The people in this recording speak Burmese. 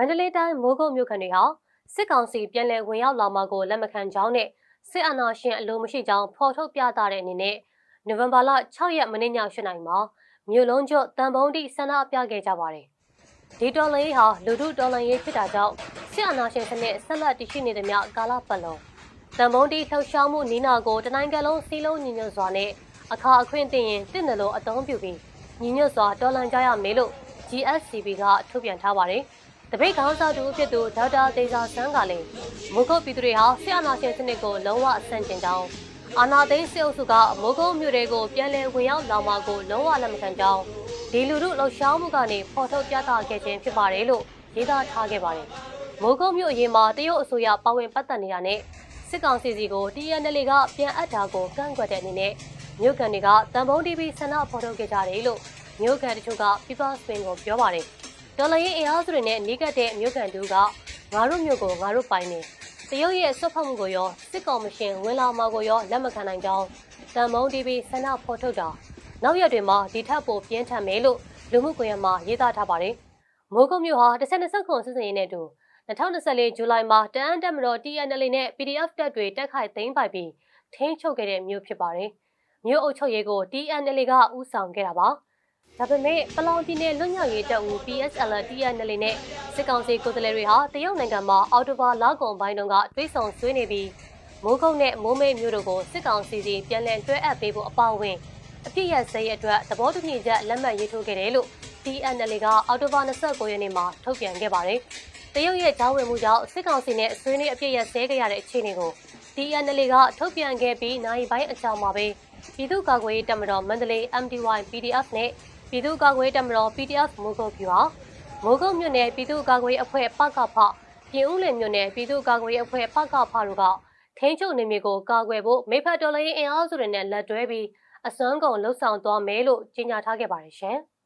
န္တလေးတိုင်းမိုးကုတ်မြို့ခံတွေဟာစစ်ကောင်စီပြည်လည်ဝင်ရောက်လာမှာကိုလက်မခံကြောင်းနဲ့စစ်အာဏာရှင်အလိုမရှိကြောင်းဖော်ထုတ်ပြသတဲ့အနေနဲ့နိုဝင်ဘာလ6ရက်မနေ့ည8နာရီမှာမြို့လုံးကျွတ်တန်ပုံးတိဆန္ဒပြခဲ့ကြပါတယ်။ဒီတော်လှန်ရေးဟာလူထုတော်လှန်ရေးဖြစ်တာကြောင့်စစ်အာဏာရှင်စနစ်ဆက်လက်တည်ရှိနေသမျှကာလပတ်လုံးတန်ပုံးတိလှုပ်ရှားမှုနီးနာကိုတနိုင်ငံလုံးစီးလုံးညီညွတ်စွာနဲ့အခါအခွင့်တင်ရင်တင့်တယ်လို့အသုံးပြုပြီးညီညွတ်စွာတော်လှန်ကြရမယ်လို့ GSCB ကထုတ်ပြန်ထားပါတယ်။ တပိတ်ခေါင်းဆောင်တူဖြစ်သူဒေါက်တာဒေဇာဆန်းကလည်းမိုးကုတ်ပြည်သူတွေဟာဆရာနာရှင်စနစ်ကိုလုံးဝအဆန့်ကျင်ကြောင်းအာနာသိန်းစစ်အုပ်စုကမိုးကုတ်မြို့တွေကိုပြန်လည်ဝင်ရောက်လာမှာကိုလုံးဝလက်မခံကြောင်းဒီလူတို့လှုပ်ရှားမှုကနေဖော်ထုတ်ပြသခဲ့ခြင်းဖြစ်ပါတယ်လို့ရေးသားထားခဲ့ပါတယ်။မိုးကုတ်မြို့အရင်မှာတရုတ်အစိုးရပါဝင်ပတ်သက်နေတာနဲ့စစ်ကောင်စီစီကို TNL ကပြန်အပ်တာကိုကန့်ကွက်တဲ့အနေနဲ့မြို့ကန်တွေကတန်ဖုံး TV ဆန္ဒဖော်ထုတ်ခဲ့ကြတယ်လို့မြို့ကန်တချို့က People Spin ကိုပြောပါတယ်။ ဒေါ်လာရေးအင်အားစုတွေနဲ့နှိကတ်တဲ့မြို့ကန်တူကငါတို့မြို့ကိုငါတို့ပိုင်နေတရုတ်ရဲ့ဆွတ်ဖက်မှုကိုရောစစ်ကောင်မရှင်ဝင်လာမှာကိုရောလက်မခံနိုင်ကြောင်းတန်ဖုံး TV ဆန္ဒဖော်ထုတ်တာနောက်ရက်တွေမှာဒီထက်ပိုပြင်းထန်မယ်လို့လူမှုကွန်ရက်မှာရေးသားထားပါတယ်။မိုးကုတ်မြို့ဟာတစ်ဆက်နှစ်ဆက်ခွန်စစ်စင်ရေးနဲ့အတူ2024ဇူလိုင်မှာတအန်းတက်မတော် TNL နဲ့ PDF တပ်တွေတက်ခိုက်သိမ်းပိုက်ပြီးထိန်းချုပ်ခဲ့တဲ့မြို့ဖြစ်ပါတယ်။မြို့အုပ်ချုပ်ရေးကို TNL ကဦးဆောင်ခဲ့တာပါ။ ဒါပေမဲ့ပလောင်ပြည်နယ်လွတ်မြောက်ရေးတပ်ဦး PSL TNL နဲ့စစ်ကောင်စီကိုယ်စားလှယ်တွေဟာတရုတ်နိုင်ငံမှာအော်တိုဘာလကုန်ပိုင်းတုန်းကတွေးဆောင်ဆွေးနေပြီးမိုးကုတ်နဲ့မိုးမိတ်မြို့တို့ကိုစစ်ကောင်စီစီပြန်လည်တွဲအပ်ပေးဖို့အပါအဝင်အပြစ်ရစဲရဲ့အတွက်သဘောတူညီချက်လက်မှတ်ရေးထိုးခဲ့တယ်လို့ TNL ကအော်တိုဘာ29ရက်နေ့မှာထုတ်ပြန်ခဲ့ပါတယ်။တရုတ်ရဲ့ကြားဝင်မှုကြောင့်စစ်ကောင်စီနဲ့ဆွေးနွေးအပြစ်ရစဲခဲ့ရတဲ့အခြေအနေကို TNL ကထုတ်ပြန်ခဲ့ပြီးနိုင်ပိုင်းအကြောင်းမှာပဲပြည်သူ့ကာကွယ်ရေးတပ်မတော်မန္တလေး MDY PDF နဲ့ ပြည်သူ့ကာကွယ်ရေးတပ်မတော် PDF မိုးကုတ်ပြူဟာမိုးကုတ်မြို့နယ်ပြည်သူ့ကာကွယ်ရေးအဖွဲ့ပကဖပြင်ဦးလင်မြို့နယ်ပြည်သူ့ကာကွယ်ရေးအဖွဲ့ပကဖတို့ကထိန်းချုပ်နေမြေကိုကာကွယ်ဖို့မိဖက်တော်လိုင်းအင်အားစုတွေနဲ့လက်တွဲပြီးအစွမ်းကုန်လှုပ်ဆောင်သွားမယ်လို့ကြေညာထားခဲ့ပါတယ်ရှင်။